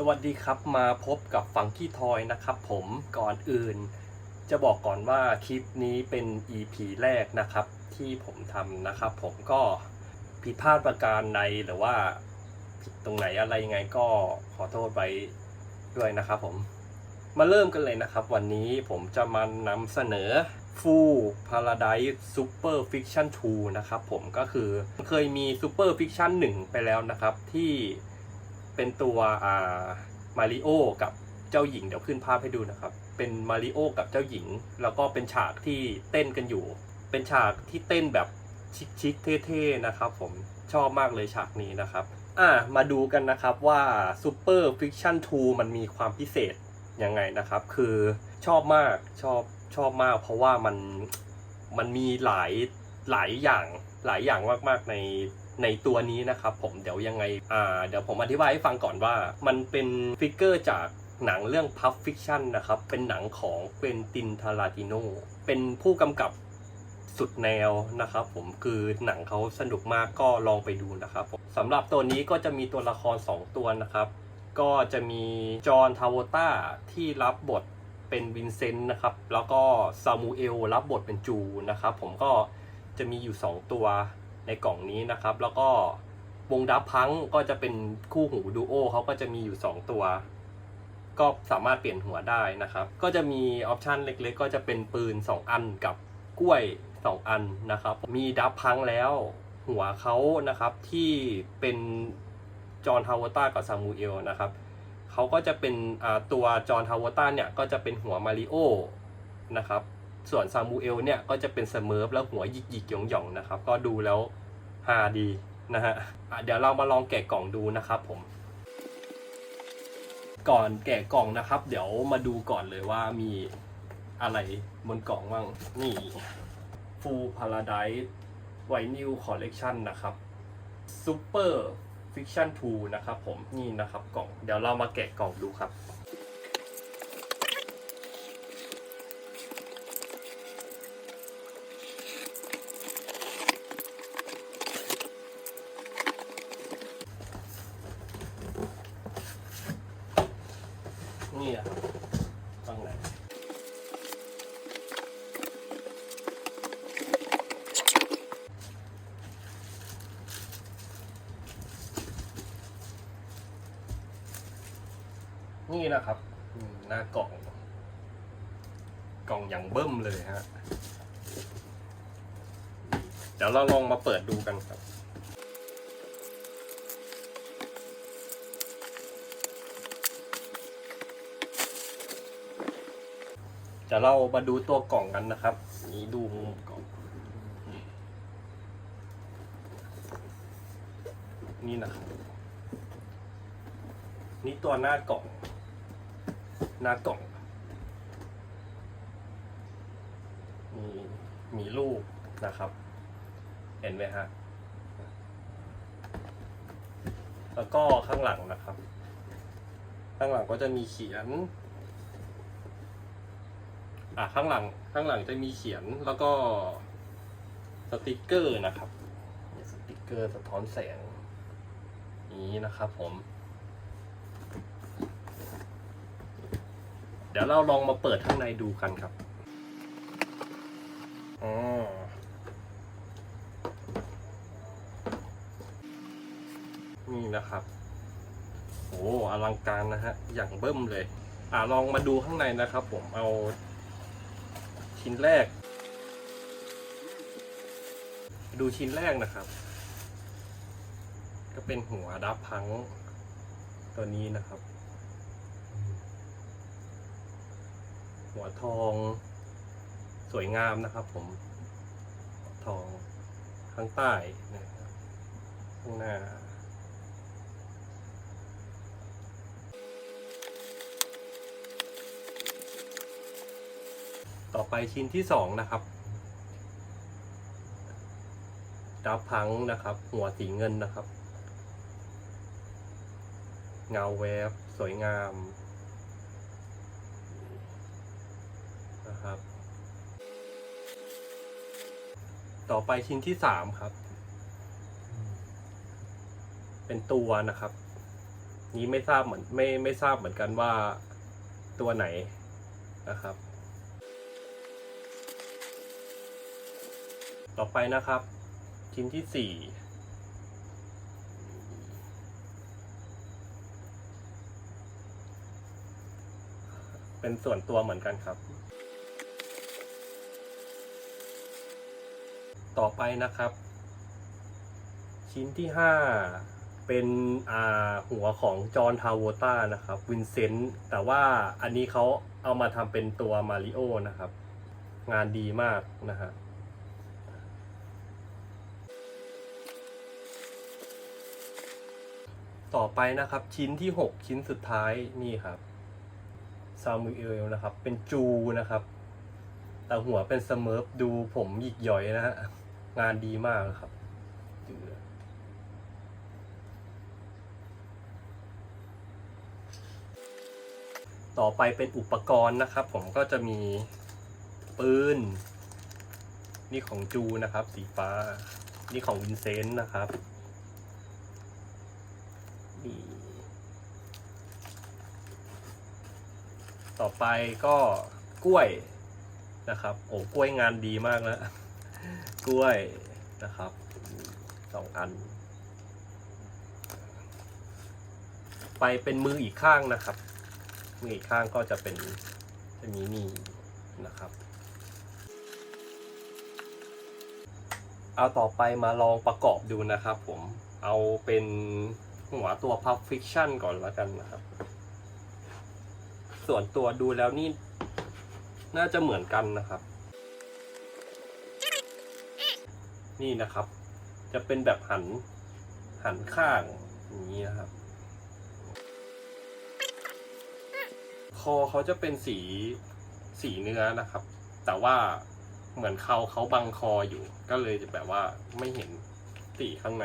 สวัสดีครับมาพบกับฟังกี้ทอยนะครับผมก่อนอื่น จะบอกก่อนว่าคลิปนี้เป็น EP แรกนะครับ ที่ผมทำนะครับ ผมก็ผิดพลาดประการใดหรือว่าผิดตรงไหนอะไรยังไงก็ขอโทษไปด้วยนะครับผมมาเริ่มกันเลยนะครับ วันนี้ผมจะมานำเสนอ Full Paradise Super Fiction 2 นะครับผมก็คือเคยมี Super Fiction 1 ไปแล้วนะครับที่ เป็นตัวอ่ามาริโอกับเจ้าหญิงเดี๋ยวขึ้นภาพให้ดูนะครับ เป็นมาริโอกับเจ้าหญิง แล้วก็เป็นฉากที่เต้นกันอยู่ เป็นฉากที่เต้นแบบชิคๆเท่ๆนะครับ ผมชอบมากเลยฉากนี้นะครับอ่ามาดูกันนะครับว่า Super Fiction 2 มันมีความพิเศษยังไงนะครับ คือชอบมากชอบชอบมาก เพราะว่ามันมันมีหลายหลายอย่างหลายอย่างมากๆใน ในตัวนี้นะครับผมเดี๋ยวยังไงอ่าเดี๋ยวผมอธิบายให้ฟังก่อนว่า มันเป็นฟิกเกอร์จากหนังเรื่อง Pulp Fiction นะครับ เป็นหนังของเ u วนตินทาราติโนเป็นผู้กำกับสุดแนวนะครับผมคือหนังเขาสนุกมากก็ลองไปดูนะครับผมสำหรับตัวนี้ก็จะมีตัวละคร 2 ตัวนะครับ ก็จะมีจอห์นทาวต้าที่รับบทเป็นวินเซนต์นะครับ แล้วก็ซามูเอลรับบทเป็นจูนะครับ ผมก็จะมีอยู่ 2 ตัว ในกล่องนี้นะครับ แล้วก็วงดับพังก็จะเป็นคู่หูดูโอเขาก็จะมีอยู่ 2 ตัว ก็สามารถเปลี่ยนหัวได้นะครับ ก็จะมีออปชันเล็กๆ ก็จะเป็นปืน 2 อันกับกล้วย 2 อันนะครับ มีดับพังแล้วหัวเขานะครับที่เป็นจอห์นทาวต้ากับซามูเอลนะครับเขาก็จะเป็นตัวจอห์นทาวต้าเนี่ยก็จะเป็นหัวมาริโอนะครับ ส่วนซามูเอลเนี่ยก็จะเป็นเสมิร์ฟแล้วหัวหยิกหยิกๆหย่องหยองนะครับ ก็ดูแล้วฮาดีนะฮะะเดี๋ยวเรามาลองแกะกล่องดูนะครับผม ก่อนแกะกล่องนะครับ เดี๋ยวมาดูก่อนเลยว่ามีอะไรบนกล่องบ้างนี่ Full Paradise Vinyl Collection นะครับ Super Fiction 2นะครับผมนี่นะครับกล่อง เดี๋ยวเรามาแกะกล่องดูครับ นี่อะครับฟังไหน นี่นะครับหน้ากล่องกล่องอย่างเบิ้มเลยฮะ เดี๋ยวเราลองมาเปิดดูกันครับเดี๋ยวเรามาดูตัวกล่องกันนะครับ นี่ดูมุมกล่อง นี่นะครับ นี่ตัวหน้ากล่อง หน้ากล่อง มีมีรูปนะครับ เห็นไหมฮะ แล้วก็ข้างหลังนะครับ ข้างหลังก็จะมีเขียน อะข้างหลังข้างหลังจะมีเขียนแล้วก็สติกเกอร์นะครับสติกเกอร์สะท้อนแสงนี้นะครับผม ดี๋ยวเราลองมาเปิดข้างในดูกันครับอ๋อนี่นะครับโอ้อลังการนะฮะ อย่างเบิ้มเลย อ่าลองมาดูข้างในนะครับ ผมเอาชิ้นแรก ดูชิ้นแรกนะครับ ก็เป็นหัวดับพังตัวนี้นะครับ หัวทองสวยงามนะครับ ผมทองข้างใต้นะครับข้างหน้าต่อไปชิ้นที่สองนะครับดับพังนะครับ หัวสีเงินนะครับ เงาแวบสวยงามนะครับ ต่อไปชิ้นที่สามครับ เป็นตัวนะครับ นี้ไม่ทราบเหมือนไม่ไม่ทราบเหมือนกันว่าตัวไหนนะครับ ต่อไปนะครับ ชิ้นที่สี่เป็นส่วนตัวเหมือนกันครับ ต่อไปนะครับ ชิ้นที่ห้าเป็นอ่าหัวของจอห์นทาวโวต้านะครับวินเซนต์แต่ว่าอันนี้เขาเอามาทำเป็นตัวมาริโอนะครับ งานดีมากนะฮะต่อไปนะครับชิ้นที่ 6 ชิ้นสุดท้ายนี่ครับซามูเอลนะครับ เป็นจูนะครับ แต่หัวเป็นสเมิร์ฟดูผมหยิกหย่อยนะฮะ งานดีมากครับต่อไปเป็นอุปกรณ์นะครับ ผมก็จะมีปืนนี่ของจูนะครับ สีฟ้า นี่ของวินเซนต์นะครับนี่ต่อไปก็กล้วยนะครับโอ้กล้วยงานดีมากแล้ว กล้วยนะครับสองอัน ไปเป็นมืออีกข้างนะครับ มืออีกข้างก็จะเป็นจะมีนี่นะครับ เอาต่อไปมาลองประกอบดูนะครับผมเอาเป็นหัวตัว Pulp Fiction ก่อนแล้วกันนะครับ ส่วนตัวดูแล้วนี่ น่าจะเหมือนกันนะครับ นี่นะครับ จะเป็นแบบหันหันข้างอย่างนี้นะครับ คอเขาจะเป็นสีสีเนื้อนะครับ แต่ว่าเหมือนเขาเขาบังคออยู่ ก็เลยจะแบบว่าไม่เห็นสีข้างใน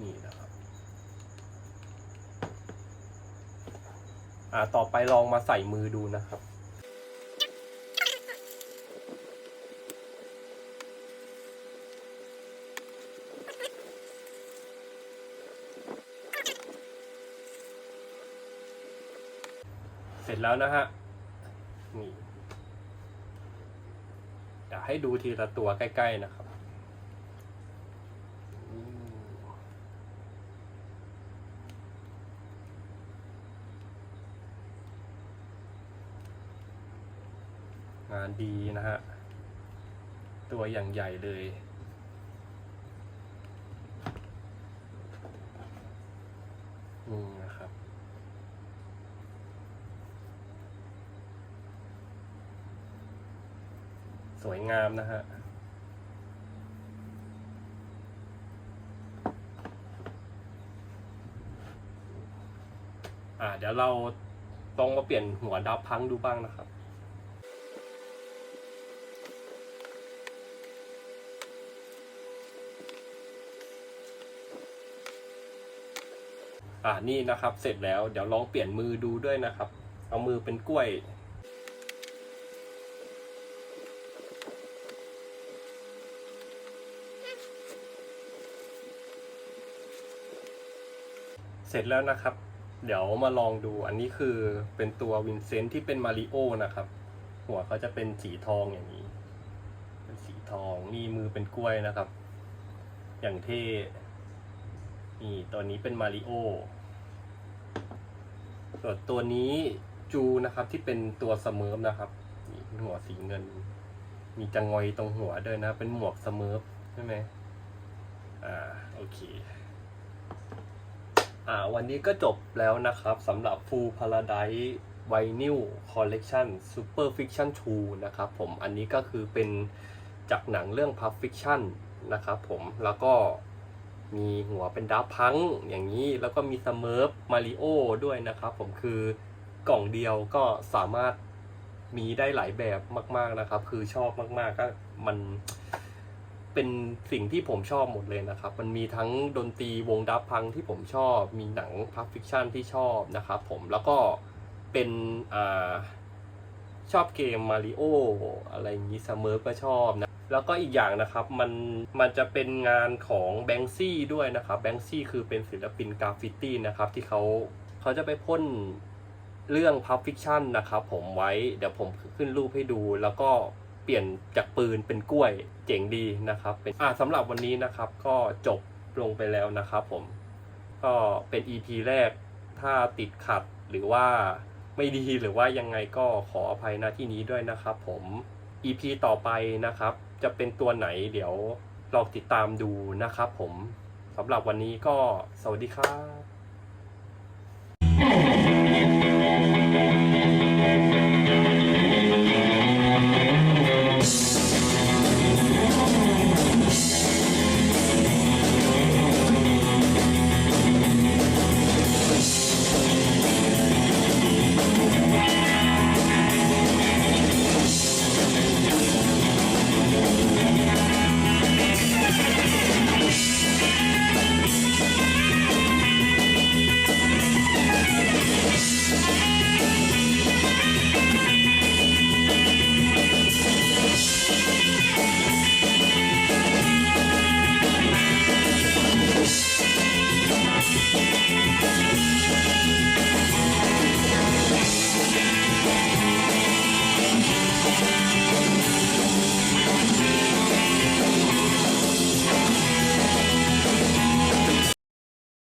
นี่นะครับ อ่าต่อไปลองมาใส่มือดูนะครับ จแล้วนะฮะนี่เดี๋ยวให้ดูทีละตัวใกล้ ๆ นะครับงานดีนะฮะ ตัวอย่างใหญ่เลยนี่นะครับ ส วยงามนะฮะอ่าเดี๋ยวเราต้องมาเปลี่ยนหัวดับพังดูบ้างนะครับ อ่านี่นะครับเสร็จแล้วเดี๋ยวลองเปลี่ยนมือดูด้วยนะครับ เอามือเป็นกล้วย เสร็จแล้วนะครับ เดี๋ยวมาลองดูอันนี้คือเป็นตัววินเซนต์ที่เป็นมาริโอนะครับ หัวเขาจะเป็นสีทองอย่างนี้ เป็นสีทองนี่มือเป็นกล้วยนะครับ อย่างเท่นี่ตัวนี้เป็นมาริโอส่วนตัวนี้จูนะครับที่เป็นตัวเสมิร์ฟนะครับนี่หัวสีเงิน มีจังงอยตรงหัวด้วยนะ เป็นหมวกเสมิร์ฟใช่ไหมอ่าโอเค อ่าวันนี้ก็จบแล้วนะครับสำหรับ Full Paradise Vinyl Collection Super Fiction 2 นะครับผมอันนี้ก็คือเป็นจากหนังเรื่อง Pulp Fiction นะครับผมแล้วก็มีหัวเป็นดับพังอย่างนี้แล้วก็มีสเมิร์ฟมาริโอด้วยนะครับผมคือกล่องเดียวก็สามารถมีได้หลายแบบมาก ๆนะครับ คือชอบมากๆก็มัน เป็นสิ่งที่ผมชอบหมดเลยนะครับ มันมีทั้งดนตรีวงดับพังที่ผมชอบ มีหนังพัฟฟิคชั่นที่ชอบนะครับผมแล้วก็เป็นอ่าชอบเกมมาริโออะไรอย่างนี้เสมอก็ชอบนะ แล้วก็อีกอย่างนะครับ มันมันจะเป็นงานของแบงซี่ด้วยนะครับแบงซี่คือเป็นศิลปินกราฟฟิตี้นะครับ ที่เขาเขาจะไปพ่นเรื่องพับฟิคชั่นนะครับผมไว้ เดี๋ยวผมขึ้นรูปให้ดูแล้วก็ ปลี่ยนจากปืนเป็นกล้วยเจ๋งดีนะครับเป็นอ่าสำหรับวันนี้นะครับก็จบลงไปแล้วนะครับผมก็เป็น EP แรกถ้าติดขัดหรือว่าไม่ดีหรือว่ายังไงก็ขออภัยหน้ที่นี้ด้วยนะครับผม EP ต่อไปนะครับ จะเป็นตัวไหนเดี๋ยวลองติดตามดูนะครับผมสำหรับวันนี้ก็สวัสดีครับ